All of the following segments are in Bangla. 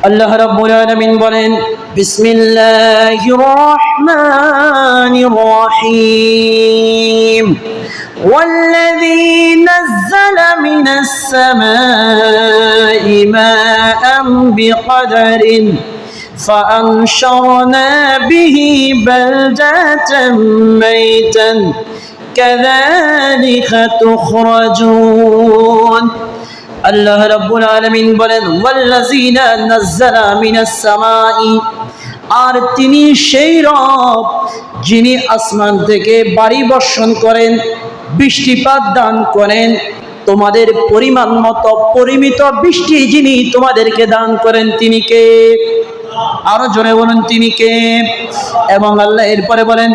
আল্লাহ রাব্বুল আলামিন বলেন বিসমিল্লাহির রহমানির রহিম والذي نزل من السماء ماء بقدر فأنشرنا به بلدة ميتا كذلك تخرجون আল্লাহ রাব্বুল আলামিন বলেন, ওয়াল্লাযিনা নাযালা মিনাস সামাই আর তিনি সেই রব যিনি আসমান থেকে বাড়ি বর্ষণ করেন, বৃষ্টিপাত দান করেন, তোমাদের পরিমাণ মতো পরিমিত বৃষ্টি যিনি তোমাদেরকে দান করেন তিনি কে? আরও জোরে বলুন তিনি কে? এবং আল্লাহ এরপরে বলেন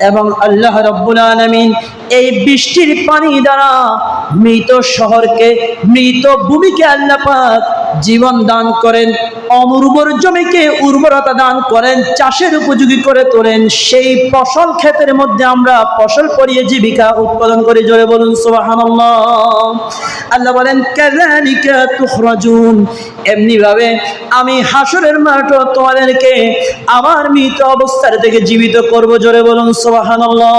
এবং আল্লাহ রাব্বুল আলামিন এই বৃষ্টির পানি দ্বারা মৃত শহরকে, মৃত ভূমিকে আল্লাহ পাক জীবন দান করেন অনুর্বর জমিকে উর্বরতা দান করেন, চাষের উপযোগী করে তোলেন। সেই ফসল ক্ষেতের মধ্যে আমরা ফসল করিয়ে জীবিকা উৎপাদন করে। জোরে বলুন, সুবহানাল্লাহ। আল্লাহ বলেন, কাযালিকা তুখরাজুন এমনি ভাবে আমি হাসরের মাঠও তোমাদেরকে আমার মৃত অবস্থার থেকে জীবিত করব, জোরে বলুন, সুবহানাল্লাহ।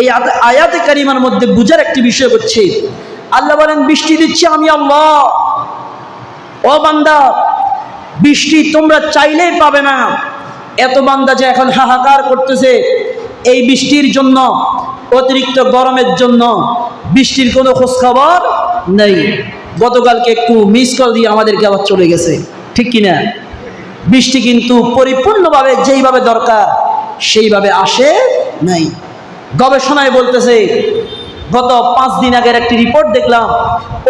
এই আয়াতে কারিমার মধ্যে বুঝার একটি বিষয় হচ্ছে, আল্লাহ বলেন, বৃষ্টি দিচ্ছি আমি আল্লাহ। ও বান্দা, বৃষ্টি তোমরা চাইলেই পাবে না। এত বান্দা যে এখন হাহাকার করতেছে। এই বৃষ্টির জন্য, অতিরিক্ত গরমের জন্য বৃষ্টির কোনো খোঁজখবর নেই। গতকালকে একটু মিস কল দিয়ে আমাদেরকে আবার চলে গেছে। ঠিক কিনা? বৃষ্টি কিন্তু পরিপূর্ণভাবে যেইভাবে দরকার, সেইভাবে আসে নাই। গবেষণায় বলতেছে, গত পাঁচ দিন আগের একটি রিপোর্ট দেখলাম,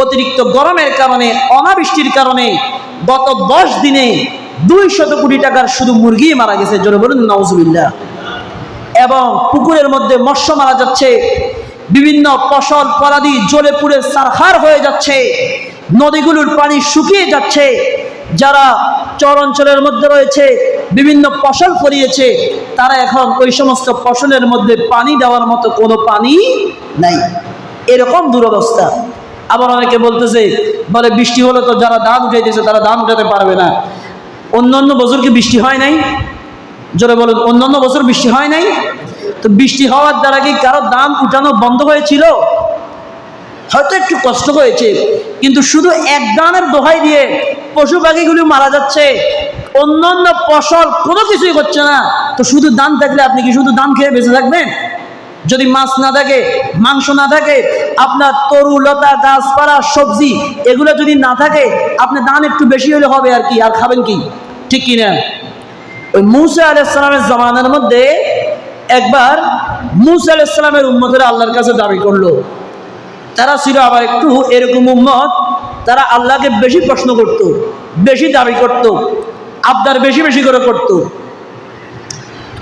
অতিরিক্ত গরমের কারণে, অনাবৃষ্টির কারণে গত দশ দিনে দুই শত কোটি টাকার শুধু মুরগি মারা গেছে। জোরে বলুন নওজুবিল্লাহ এবং পুকুরের মধ্যে মৎস্য মারা যাচ্ছে। বিভিন্ন ফসল পরাদি জ্বলে পুড়ে সারহার হয়ে যাচ্ছে। নদীগুলোর পানি শুকিয়ে যাচ্ছে। যারা চর অঞ্চলের মধ্যে রয়েছে, বিভিন্ন ফসল ফরিয়েছে তারা এখন ওই সমস্ত ফসলের মধ্যে পানি দেওয়ার মতো কোনো পানি নাই। এরকম দুরবস্থা। আবার অনেকে বলতেছে, বলে বৃষ্টি হলে তো যারা ধান উঠাইতেছে, তারা ধান উঠাতে পারবে না। অন্য অন্য বছর কি বৃষ্টি হয় নাই? জোরে বলুন, অন্যান্য বছর বৃষ্টি হয় নাই? তো বৃষ্টি হওয়ার দ্বারা কি কারও দাম উঠানো বন্ধ হয়েছিল? হয়তো একটু কষ্ট হয়েছে, কিন্তু শুধু এক দানের দোহাই দিয়ে পশু পাখিগুলি মারা যাচ্ছে। অন্যান্য ফসল কোনো কিছুই হচ্ছে না। তো শুধু দান থাকলে আপনি কি শুধু দান খেয়ে বেঁচে থাকবেন? যদি মাছ না থাকে, মাংস না থাকে, আপনার তরু, লতা, গাছপালা, সবজি, এগুলো যদি না থাকে আপনার দান একটু বেশি হলে হবে আর কি, আর খাবেন কি? ঠিক কি না ওই মুসা আলাইসালামের জমানার মধ্যে একবার মুসা আলাইসালামের উম্মতেরা আল্লাহর কাছে দাবি করল। তারা ছিল আবার একটু এরকম উম্মত, তারা আল্লাহকে বেশি প্রশ্ন করত, বেশি দাবি করত, আবদার বেশি বেশি করে করত।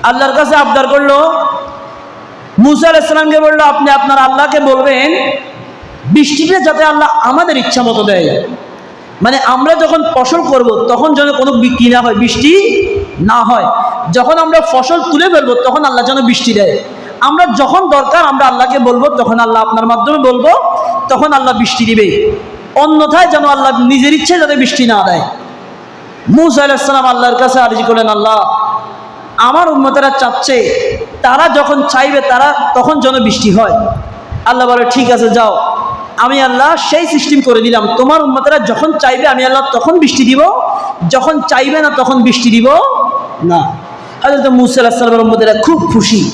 আল্লাহর কাছে আবদার করল, মুসা আলাইসালামকে বলল, আপনি আপনার আল্লাহকে বলবেন বৃষ্টিটা যাতে আল্লাহ আমাদের ইচ্ছা মতো দেয়। মানে আমরা যখন ফসল করব, তখন যেন কোনো বি- কি না হয়, বৃষ্টি না হয়। যখন আমরা ফসল তুলে ফেলব, তখন আল্লাহ যেন বৃষ্টি দেয়। আমরা যখন দরকার, আমরা আল্লাহকে বলব তখন আল্লাহ আপনার মাধ্যমে বলব, তখন আল্লাহ বৃষ্টি দিবে। অন্যথায় যেন আল্লাহ নিজের ইচ্ছে যাতে বৃষ্টি না দেয়। মুসা আলাইসালাম আল্লাহর কাছে আর্জি করলেন, আল্লাহ, আমার উন্মতেরা চাচ্ছে, তারা যখন চাইবে, তারা তখন যেন বৃষ্টি হয়। আল্লাহ বলে, ঠিক আছে, যাও। আমি আল্লাহ সেই সিস্টেম করে দিলাম। তোমার উন্মতেরা যখন চাইবে, আমি আল্লাহ তখন বৃষ্টি দিব। যখন চাইবে না, তখন বৃষ্টি দিব। না। হয়তো মুসা আলাহিসাল্লামের উন্মতেরা খুব খুশি।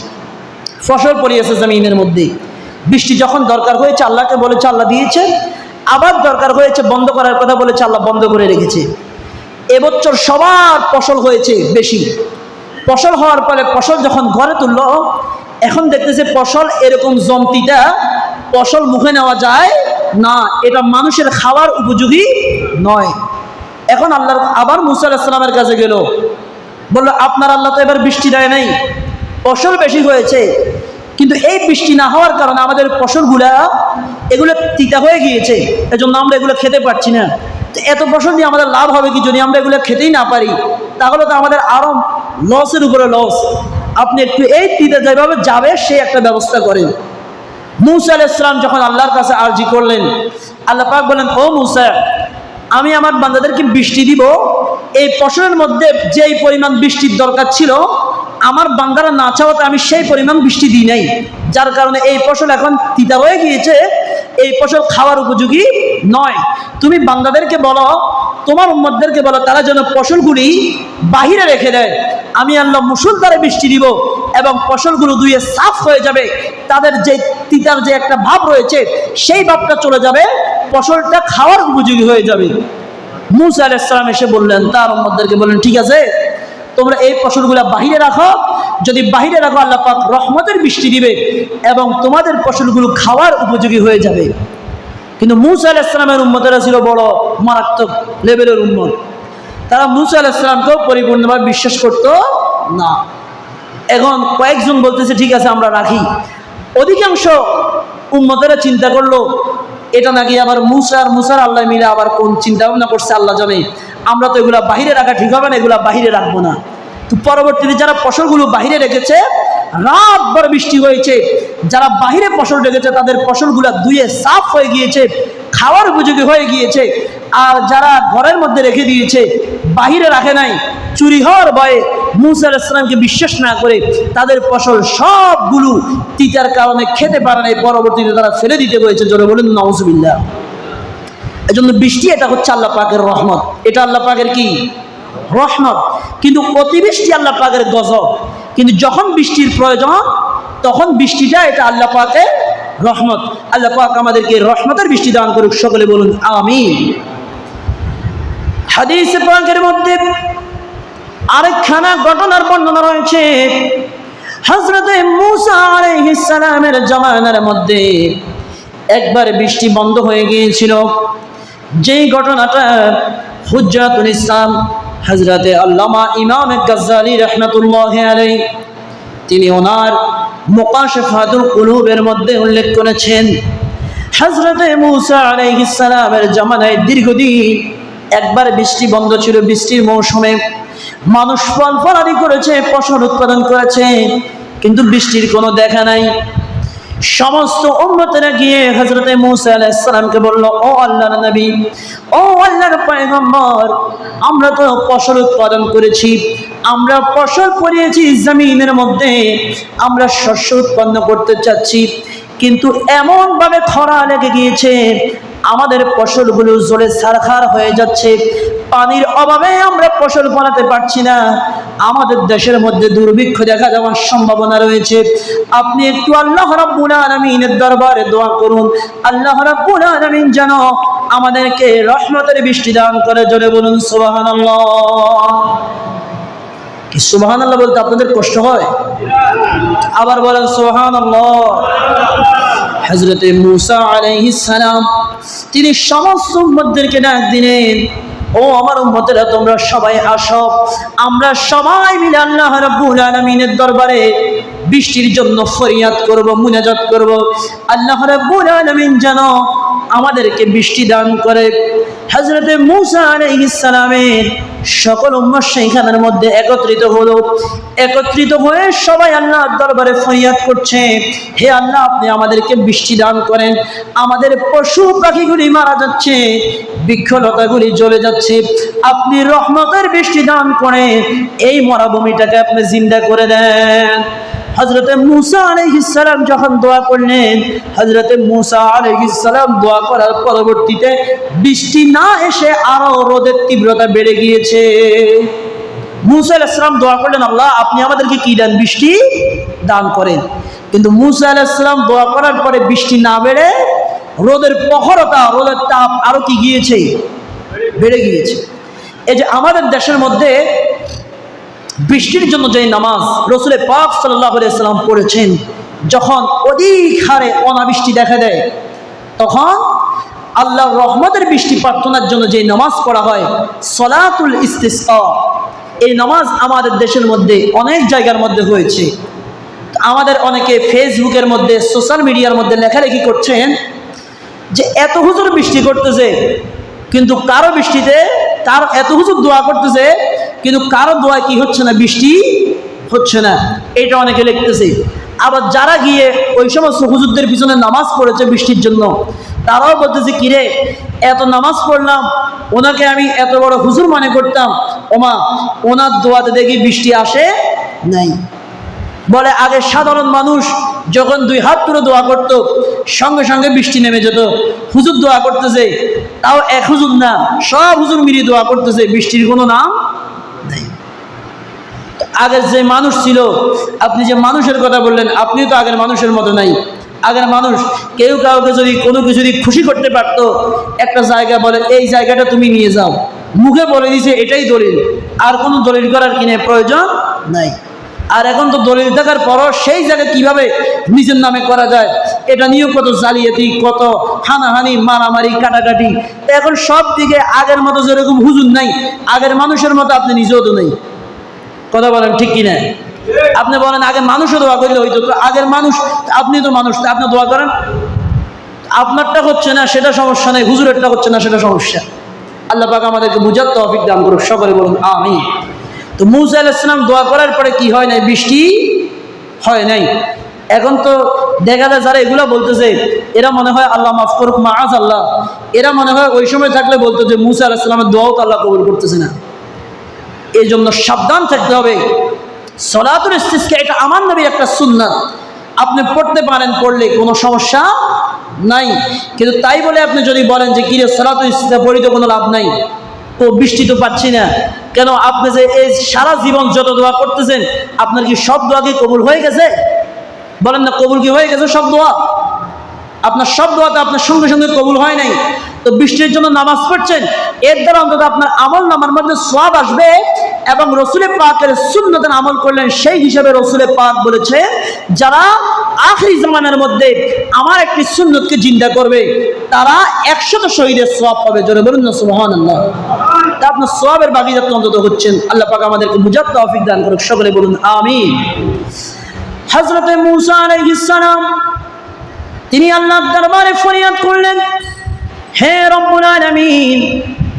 ফসল পড়িয়েছে জমিনের মধ্যে। বৃষ্টি যখন দরকার হয়েছে, আল্লাহকে বলেছে, আল্লাহ দিয়েছে। আবার দরকার হয়েছে, বন্ধ করার কথা বলেছে, আল্লাহ বন্ধ করে রেখেছে। এবছর সবার ফসল হয়েছে বেশি। ফসল হওয়ার পরে ফসল যখন ঘরে তুলল, এখন দেখতেছে ফসল এরকম জমতিটা, ফসল মুখে নেওয়া যায় না। এটা মানুষের খাওয়ার উপযোগী নয়। এখন আল্লাহর, আবার মুসা আলাহিসাল্লামের কাছে গেল। বলল, আপনার আল্লাহ তো এবার বৃষ্টি দেয় নাই। ফসল বেশি হয়েছে। কিন্তু এই বৃষ্টি না হওয়ার কারণে আমাদের ফসলগুলা, এগুলো তিতা হয়ে গিয়েছে। এজন্য আমরা এগুলো খেতে পারছি না। তো এত ফসল দিয়ে আমাদের লাভ হবে কি যদি আমরা এগুলো খেতেই না পারি? তাহলে তো আমাদের আরও লসের উপরে লস। আপনি একটু এই তিতা যেভাবে যাবে, সে একটা ব্যবস্থা করেন। মুসা আলাইহিস সালাম যখন আল্লাহর কাছে আরজি করলেন, আল্লাহ পাক বলেন ও মুসা আমি আমার বান্দাদেরকে বৃষ্টি দিব। এই ফসলের মধ্যে যেই পরিমাণ বৃষ্টির দরকার ছিল, আমার বান্দারা না চাওয়াতে আমি সেই পরিমাণ বৃষ্টি দিই নাই। যার কারণে এই ফসল এখন তিতা হয়ে গিয়েছে, এই ফসল খাওয়ার উপযোগী নয়। তুমি বান্দাদেরকে বলো, তোমার উম্মতদেরকে বলো, তারা যেন ফসলগুলি বাহিরে রেখে দেয়। আমি আল্লাহ মুসুলধারে বৃষ্টি দিব এবং ফসলগুলো ধুয়ে সাফ হয়ে যাবে। তাদের যে তিতার যে একটা ভাব রয়েছে, সেই ভাবটা চলে যাবে ফসলটা খাওয়ার উপযোগী হয়ে যাবে। মুসা আলাইসালাম এসে বললেন তার উম্মতদেরকে বললেন, ঠিক আছে, তোমরা এই ফসলগুলো বাহিরে রাখো। যদি বাহিরে রাখো, আল্লাহ পাক রহমতের বৃষ্টি দিবে এবং তোমাদের ফসলগুলো খাওয়ার উপযোগী হয়ে যাবে। কিন্তু মুসা আলাইসালামের উম্মতেরা ছিল বড় মারাত্মক লেভেলের উম্মত। তারা মুসা আলাইসালামকেও পরিপূর্ণভাবে বিশ্বাস করতো না। এখন কয়েকজন বলতেছে, ঠিক আছে, আমরা রাখি। অধিকাংশ উম্মতেরা চিন্তা করল এটা নাকি আবার মুসার মুসার আল্লাহ মিলে আবার কোন চিন্তা ভাবনা করছে আল্লাহ জানে। আমরা তো এগুলা বাহিরে রাখা ঠিক হবে না, এগুলা বাহিরে রাখব না। তো পরবর্তীতে যারা ফসলগুলো বাহিরে রেখেছে, রাতভর বৃষ্টি হয়েছে, যারা বাহিরে ফসল রেখেছে, তাদের ফসলগুলো ধুয়ে সাফ হয়ে গিয়েছে, খাওয়ার উপযোগী হয়ে গিয়েছে, আর যারা ঘরের মধ্যে রেখে দিয়েছে, বাহিরে রাখে নাই, চুরি হওয়ার ভয়ে মুসা বিশ্বাস না করে তাদের ফসল সবগুলো তিতার কারণে খেতে পারে নাই, পরবর্তীতে তারা ফেলে দিতে হয়েছে জোরে বলেন নওয়াজবিল্লাহ এজন্য বৃষ্টি এটা হচ্ছে আল্লাহ পাকের রহমত। এটা আল্লাহ পাকের কি? রহমত। কিন্তু অতিবৃষ্টি আল্লাহ পাকের গজব। কিন্তু যখন বৃষ্টির প্রয়োজন, তখন বৃষ্টিটা এটা আল্লাহ পাকের রহমত। আল্লাহ পাক আমাদেরকে রহমতের বৃষ্টি দান করুক। সকলে বলুন আমি হাদিস পাকের মধ্যে আরেকখানা ঘটনার বর্ণনা রয়েছে। হজরতে মুসা আলাইহিস সালামের জামানার মধ্যে একবার বৃষ্টি বন্ধ হয়ে গিয়েছিল। যেই ঘটনাটা হুজ্জাতুল ইসলাম হজরতে আল্লামা ইমাম গাজ্জালি রহমতুল্লাহ আলাই তিনি ওনার মোকাশেফাতুল কুলুবের মধ্যে উল্লেখ করেছেন। হজরতে মুসা আলাইহিস সালামের জামানায় দীর্ঘদিন একবার বৃষ্টি বন্ধ ছিল বৃষ্টির মৌসুমে। মানুষ ফল ফলাদি করেছে, ফসল উৎপাদন করেছে, কিন্তু বৃষ্টির কোনো দেখা নাই। সমস্ত উম্মতেরা গিয়ে হজরতে মুসা বলল, ও আল্লাহর নবী, ও আল্লাহর পয়গম্বর, আমরা তো ফসল উৎপাদন করেছি, আমরা ফসল করিয়েছি জমিনের মধ্যে, আমরা শস্য উৎপন্ন করতে চাচ্ছি, কিন্তু এমনভাবে খরা লেগে গিয়েছে আমাদের ফসলগুলো জলে সারখার হয়ে যাচ্ছে। পানির অভাবে আমরা ফসল ফলাতে পারছি না। আমাদের দেশের মধ্যে দুর্ভিক্ষ দেখা যাওয়ার সম্ভাবনা রয়েছে। আপনি একটু আল্লাহ রাব্বুল আলামিনের দরবারে দোয়া করুন। আল্লাহ রাব্বুল আলামিন যেন আমাদেরকে রহমতের বৃষ্টি দান করে। জোরে বলুন, সুবহানাল্লাহ। কি সুবহানাল্লাহ বলতে আপনাদের কষ্ট হয়? আবার বলেন, সুবহানাল্লাহ। হজরতে মুসা আলাইহিস সালাম তিনি সমস্ত উম্মতদেরকে ডাক দিলেন, ও আমার উম্মতেরা, তোমরা সবাই আসো। আমরা সবাই মিলে আল্লাহ রাব্বুল আলামিনের দরবারে বৃষ্টির জন্য ফরিয়াদ করব, মুনাজাত করব। আল্লাহ রাব্বুল আলামিন যেন আমাদেরকে বৃষ্টি দান করে। হজরতে মুসা আলাইহিস সালামের সকল উম্মত সেইখানের মধ্যে একত্রিত হলো। একত্রিত হয়ে সবাই আল্লাহ দরবারে ফরিয়াদ করছে, হে আল্লাহ, আপনি আমাদেরকে বৃষ্টি দান করেন। আমাদের পশু পাখিগুলি মারা যাচ্ছে, বৃক্ষলতাগুলি জ্বলে যাচ্ছে। আপনি রহমতের বৃষ্টি দান করে এই মরাভূমিটাকে আপনি জিন্দা করে দেন। হজরতে মুসা আলহিসাল্লাম যখন দোয়া করলেন হজরতে মুসা আলহিসাল্লাম দোয়া করার পরবর্তীতে বৃষ্টি না এসে আরও রোদের তীব্রতা বেড়ে গিয়েছে। মুসা আলাইসালাম দোয়া করলেন, আল্লাহ, আপনি আমাদেরকে কি দেন বৃষ্টি দান করেন? কিন্তু মুসা আলাইসালাম দোয়া করার পরে বৃষ্টি না বেড়ে রোদের প্রখরতা, রোদের তাপ আরও কি গিয়েছে? বেড়ে গিয়েছে। এই যে আমাদের দেশের মধ্যে বৃষ্টির জন্য যে নামাজ রসুলের পাক সাল্লাম পড়েছেন, যখন অধিক হারে অনাবৃষ্টি দেখা দেয়, তখন আল্লাহ রহমতের বৃষ্টি প্রার্থনার জন্য যে নামাজ পড়া হয়, সলাতুল ইস্তিসা এই নামাজ আমাদের দেশের মধ্যে অনেক জায়গার মধ্যে হয়েছে। আমাদের অনেকে ফেসবুকের মধ্যে, সোশ্যাল মিডিয়ার মধ্যে লেখালেখি করছেন যে এত হুজুর বৃষ্টি করতেছে, কিন্তু কারও বৃষ্টিতে তার এত হুজুর দোয়া করতেছে কিন্তু কারও দোয়া কি হচ্ছে না, বৃষ্টি হচ্ছে না? এটা অনেকে লিখতেছে। আবার যারা গিয়ে ওই সমস্ত হুজুরদের পিছনে নামাজ পড়েছে বৃষ্টির জন্য, তারাও বলতেছে কিরে এত নামাজ পড়লাম, ওনাকে আমি এত বড় হুজুর মনে করতাম। ওমা, ওনার দোয়াতে দেখি বৃষ্টি আসে নাই। বলে, আগে সাধারণ মানুষ যখন দুই হাত তুলে দোয়া করত, সঙ্গে সঙ্গে বৃষ্টি নেমে যেত। হুজুর দোয়া করতেছে, তাও এক হুজুর না, সব হুজুর মিলিয়ে দোয়া করতেছে, বৃষ্টির কোনো নাম আগের যে মানুষ ছিল, আপনি যে মানুষের কথা বললেন, আপনি তো আগের মানুষের মতো নাই। আগের মানুষ কেউ কাউকে যদি কোনো কিছু যদি খুশি করতে পারতো, একটা জায়গা বলে, এই জায়গাটা তুমি নিয়ে যাও। মুখে বলে দিছে, এটাই দলিল। আর কোনো দলিল করার কিনে প্রয়োজন নাই। আর এখন তো দলিল থাকার পরও সেই জায়গা কীভাবে নিজের নামে করা যায়, এটা নিয়েও কত জালিয়াতি, কত হানাহানি, মারামারি, কাটাকাটি। এখন সব দিকে আগের মতো যেরকম হুজুর নাই, আগের মানুষের মতো আপনি নিজেও তো নেই। কথা বলেন ঠিক কিনা? আপনি বলেন আগে মানুষও দোয়া করলে হইতো। তো আগের মানুষ, আপনি তো মানুষ আপনি দোয়া করেন? আপনারটা হচ্ছে না, সেটা সমস্যা নেই, হুজুরেরটা হচ্ছে না, সেটা সমস্যা। আল্লাহ পাক আমাদেরকে বুঝার তৌফিক দান করুক, সকলে বলুন আমি তো মুসা আলাইসালাম দোয়া করার পরে কি হয় নাই? বৃষ্টি হয় নাই। এখন তো দেখা যায় যারা এগুলা বলতেছে, এরা মনে হয়, আল্লাহ মাফ করুক মা আজ আল্লাহ। এরা মনে হয় ওই সময় থাকলে বলতো যে, মুসা আলাহিসাল্লামের দোয়াও তো আল্লাহ কবুল করতেছে না। এই জন্য সাবধান থাকতে হবে। সলাতুল ইস্তিসকা, এটা আমার নবীর একটা সুন্নাত। আপনি পড়তে পারেন, পড়লে কোনো সমস্যা নাই। কিন্তু তাই বলে আপনি যদি বলেন যে, কিরে, সলাতুল ইস্তিসকা পড়ি তো কোনো লাভ নাই? তো বৃষ্টি তো পাচ্ছি না। কেন আপনি যে এই সারা জীবন যত দোয়া করতেছেন, আপনার কি সব দোয়া কি কবুল হয়ে গেছে? বলেন না, কবুল কি হয়ে গেছে সব দোয়া? আপনার সব দোয়াতে আপনার সঙ্গে সঙ্গে কবুল হয় নাই। তো বৃষ্টির জন্য নামাজ পড়ছেন, এর দ্বারা অন্তত আপনার আমল নামার মধ্যে সব আসবে এবং রসুলের পাকের শূন্যতেন আমল করলেন সেই হিসাবে রসুলের পাক বলেছে, যারা আখরি জামানের মধ্যে আমার একটি সুন্নতকে জিন্দা করবে, তারা একশত শহীদের সব পাবে। জোরে বলুন তা আপনার সবের বাগিদাত অন্তত হচ্ছেন। আল্লাহ পাক আমাদেরকে বুঝার তৌফিক দান করুক। সকলে বলুন আমি হজরতে মুসা আলাইহিস সালাম তিনি আল্লাহর দরবারে ফরিয়াদ করলেন, হে রব্বুল আলামিন,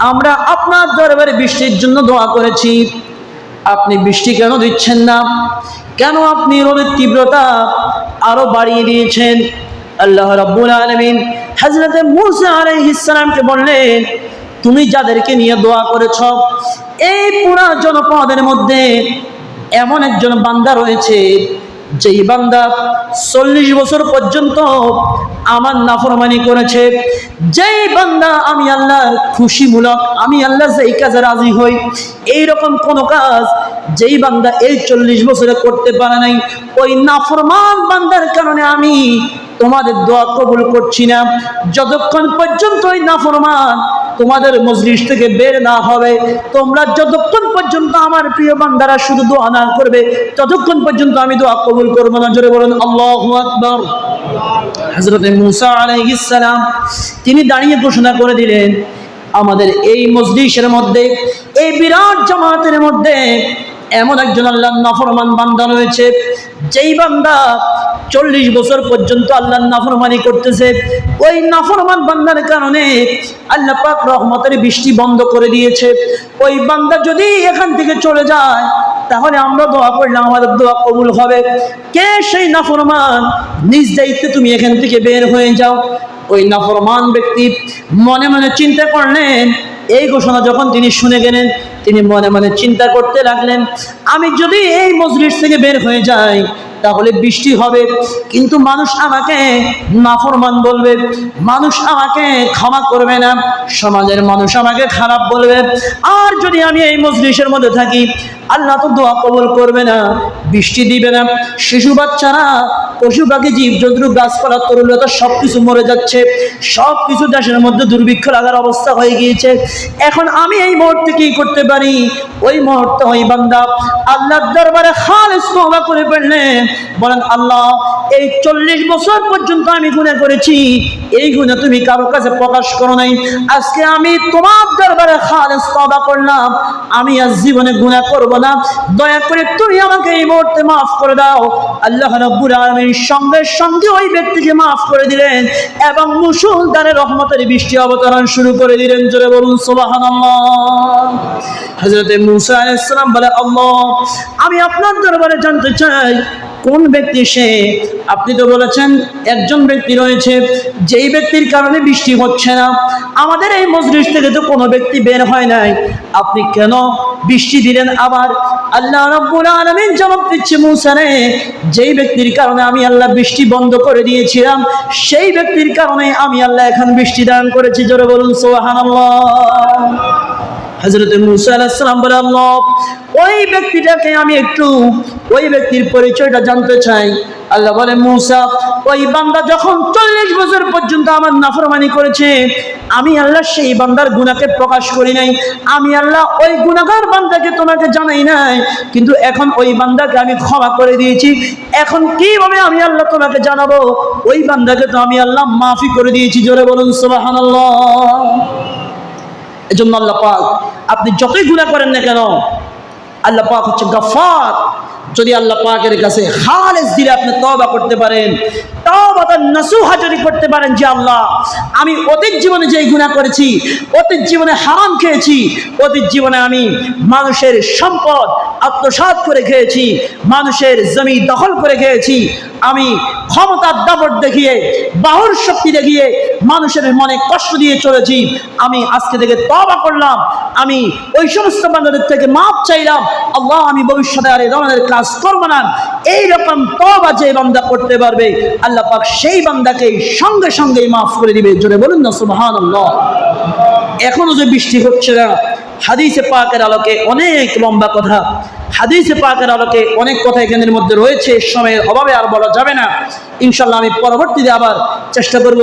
আমরা আপনার দরবারে বৃষ্টির জন্য দোয়া করেছি। আপনি বৃষ্টি কেন দিচ্ছেন না? কেন আপনি রোদের তীব্রতা আরও বাড়িয়ে দিয়েছেন? আল্লাহ রব্বুল আলামিন হযরতে মূসা আলাইহিস সালামকে বললেন, তুমি যাদেরকে নিয়ে দোয়া করেছ, এই পুরা জনপদের মধ্যে এমন একজন বান্দা রয়েছে যেই বান্দা চল্লিশ বছর পর্যন্ত আমার নাফরমানি করেছে, যেই বান্দা আমি আল্লাহর খুশিমূলক, আমি আল্লাহ যেই কাজে রাজি হই এই রকম কোনো কাজ যেই বান্দা এই চল্লিশ বছরে করতে পারে নাই। ওই নাফরমান বান্দার কারণে আমি তোমাদের দোয়া কবুল করছি না। যতক্ষণ পর্যন্ত ওই নাফরমান তোমাদের মজলিস থেকে বের না হবে। তোমরা যতক্ষণ পর্যন্ত আমার প্রিয় বান্দারা শুধু দোয়া না করবে, ততক্ষণ পর্যন্ত আমি দোয়া কবুল করব না। জোরে বলুন, আল্লাহ আকবর। হজরত মুসা আলাইহিস সালাম, তিনি দাঁড়িয়ে ঘোষণা করে দিলেন, আমাদের এই মজলিসের মধ্যে, এই বিরাট জামাতের মধ্যে এমন একজন আল্লাহ নাফরমান বান্দা রয়েছে, যেই বান্দা চল্লিশ বছর পর্যন্ত আল্লাহ নাফরমানি করতেছে। ওই নাফরমান বান্দার কারণে আল্লাহ পাক রহমতের বৃষ্টি বন্ধ করে দিয়েছে। ওই বান্দা যদি এখান থেকে চলে যায়, তাহলে আমরা দোয়া করলে আমাদের দোয়া কবুল হবে। কে সেই নাফরমান? নিজ দায়িত্বে তুমি এখান থেকে বের হয়ে যাও। ওই নাফরমান ব্যক্তি মনে মনে চিন্তা করলেন, এই ঘোষণা যখন তিনি শুনে গেলেন, তিনি মনে মনে চিন্তা করতে লাগলেন, আমি যদি এই মজলিস থেকে বের হয়ে যাই তাহলে বৃষ্টি হবে। কিন্তু মানুষ আমাকে নাফরমান বলবে, মানুষ আমাকে ক্ষমা করবে না, সমাজের মানুষ আমাকে খারাপ বলবে। আর যদি আমি এই মজলিসের মধ্যে থাকি, আল্লাহ তো দোয়া কবল করবে না, বৃষ্টি দিবে না। শিশু বাচ্চারা, পশু পাখি জীব জন্তু গাছপালা তরুলতা সব কিছু মরে যাচ্ছে। সব কিছু দেশের মধ্যে দুর্ভিক্ষ লাগার অবস্থা হয়ে গিয়েছে। এখন আমি এই মুহূর্তে কি করতে পারি? ওই মুহূর্তে ওই বান্দা আল্লাহর দরবারে খালেস তওবা করে ফেললেন বলেন, আল্লাহ, এই চল্লিশ বছর পর্যন্ত আমি গুণা করেছি। এই গুণা তুমি কারও কাছে প্রকাশ করো নাই। আজকে আমি তোমার দরবারে খালেস তওবা করলাম। আমি আজ জীবনে গুণা করব না। দয়া করে তুমি আমাকে এই মুহূর্তে মাফ করে দাও। আল্লাহ রাব্বুল আলামিন সঙ্গে সঙ্গে ওই ব্যক্তিকে মাফ করে দিলেন এবং মুসুলদারে রহমতের বৃষ্টি অবতরণ শুরু করে দিলেন। জোরে বলুন, সুবহানাল্লাহ। হযরতে মুসা আলাইহিস সালাম বলে, আল্লাহ, আমি আপনার দরবারে জানতে চাই কোন ব্যক্তি সে? আপনি তো বলেছেন একজন ব্যক্তি রয়েছে, যেই ব্যক্তির কারণে বৃষ্টি হচ্ছে না। আমাদের এই মজলিস থেকে তো কোনো ব্যক্তি বের হয় নাই। আপনি কেন বৃষ্টি দিলেন আবার? আল্লাহ রব্বুল আলামিন জবাব দিচ্ছে মুসা রে, যেই ব্যক্তির কারণে আমি আল্লাহ বৃষ্টি বন্ধ করে দিয়েছিলাম, সেই ব্যক্তির কারণে আমি আল্লাহ এখন বৃষ্টি দান করেছি। জোরে বলুন, সুবহানাল্লাহ। হজরত মুসা আলাহিসাম বলে, আল্লাহ, ওই ব্যক্তিটাকে আমি একটু, ওই ব্যক্তির পরিচয়টা জানতে চাই। আল্লাহ বলে, মুসা, ওই বান্দা যখন চল্লিশ বছর পর্যন্ত আমার নাফরমানি করেছে, আমি আল্লাহ সেই বান্দার গুণাকে প্রকাশ করি নাই। আমি আল্লাহ ওই গুণাগার বান্দাকে তোমাকে জানাই নাই। কিন্তু এখন ওই বান্দাকে আমি ক্ষমা করে দিয়েছি। এখন কীভাবে আমি আল্লাহ তোমাকে জানাব? ওই বান্দাকে তো আমি আল্লাহ মাফি করে দিয়েছি। জোরে বলুন, সুবহানাল্লাহ। এজন্য আল্লাহ পাক আপনি যতই গুণা করেন না কেন আল্লাহ পাক হচ্ছে গফার যদি আল্লাহ পাকের কাছে খালেস দিলে আপনি তওবা করতে পারেন, তওবাতান নাসুহা যদি করতে পারেন যে আল্লাহ, আমি অতীত জীবনে যেই গুনাহ করেছি, অতীত জীবনে হারাম খেয়েছি, অতীত জীবনে আমি মানুষের সম্পদ আত্মসাৎ করে খেয়েছি, মানুষের জমি দখল করে খেয়েছি, আমি ক্ষমতার দাপট দেখিয়ে, বাহুর শক্তি দেখিয়ে মানুষের মনে কষ্ট দিয়ে চলেছি, আমি আজকে থেকে তবা করলাম, আমি ওই সমস্ত বান্দাদের থেকে মাপ চাইলাম, আল্লাহ আমি ভবিষ্যতে আর এই ধরনের কাজ করব না, এইরকম তবা যে বান্দা করতে পারবে, আল্লাহ পাক সেই বান্দাকে সঙ্গে সঙ্গেই মাফ করে দিবে। জোরে বলুন না সুবহান এখনও যে বৃষ্টি হচ্ছে না, হাদিসে পাকের আলোকে অনেক লম্বা কথা। হাদিসে পাকের আলোকে অনেক কথা এখানের মধ্যে রয়েছে, সময়ের অভাবে আর বলা যাবে না। ইনশাল্লাহ আমি পরবর্তীতে আবার চেষ্টা করব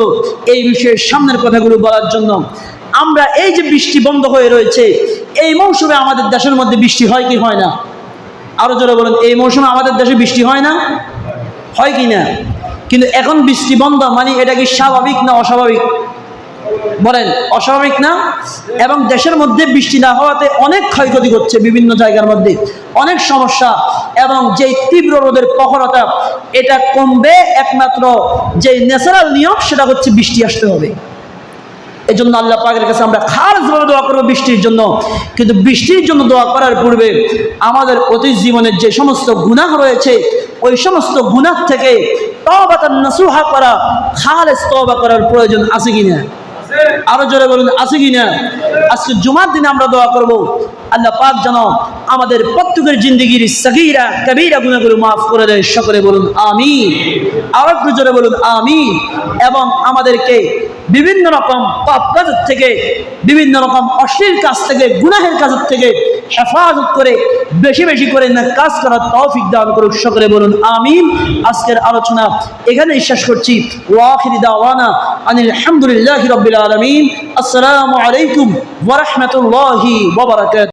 এই বিষয়ের সামনের কথাগুলো বলার জন্য। আমরা এই যে বৃষ্টি বন্ধ হয়ে রয়েছে, এই মৌসুমে আমাদের দেশের মধ্যে বৃষ্টি হয় কি হয় না? আরও জোরে বলেন, এই মৌসুমে আমাদের দেশে বৃষ্টি হয় না? হয় কি না? কিন্তু এখন বৃষ্টি বন্ধ মানে এটা কি স্বাভাবিক না অস্বাভাবিক? বলেন, অস্বাভাবিক না? এবং দেশের মধ্যে বৃষ্টি না হওয়াতে অনেক ক্ষয়ক্ষতি করছে বিভিন্ন জায়গার মধ্যে। অনেক সমস্যা এবং যে তীব্র রোদের প্রখরতা, এটা কমবে একমাত্র যে ন্যাচারাল নিয়ম, সেটা হচ্ছে বৃষ্টি আসতে হবে। এই জন্য আল্লাহ পাকের কাছে আমরা খাসভাবে দোয়া করব বৃষ্টির জন্য। কিন্তু বৃষ্টির জন্য দোয়া করার পূর্বে আমাদের অতীত জীবনের যে সমস্ত গুনাহ রয়েছে, ওই সমস্ত গুনাহ থেকে নাসুহা করা, খালেস তবা করার প্রয়োজন আছে কিনা? আরও জোরে বলুন, আছে কিনা? আজকে জুমার দিনে আমরা দোয়া করব, আল্লাহ পাক যেন আমাদের প্রত্যেকের জিন্দগির সগীরা, কবিরা গুণাগুলো মাফ করে দেয়। সকলে বলুন আমি আরও জোরে বলুন আমি এবং আমাদেরকে বিভিন্ন রকম পাপ কাজের থেকে, বিভিন্ন রকম অশ্লীল কাজ থেকে, গুনাহের কাজের থেকে হেফাজত করে, বেশি বেশি করে না কাজ করার তৌফিক দান করে উৎস করে বলুন, আমিন। আজকের আলোচনা এখানেই শেষ করছি। ওয়াখির দাওয়ানা আনিল আলহামদুলিল্লাহ রবিল আলমিন। আসসালামু আলাইকুম ওয়া রাহমাতুল্লাহি ওয়া বারাকাতুহু।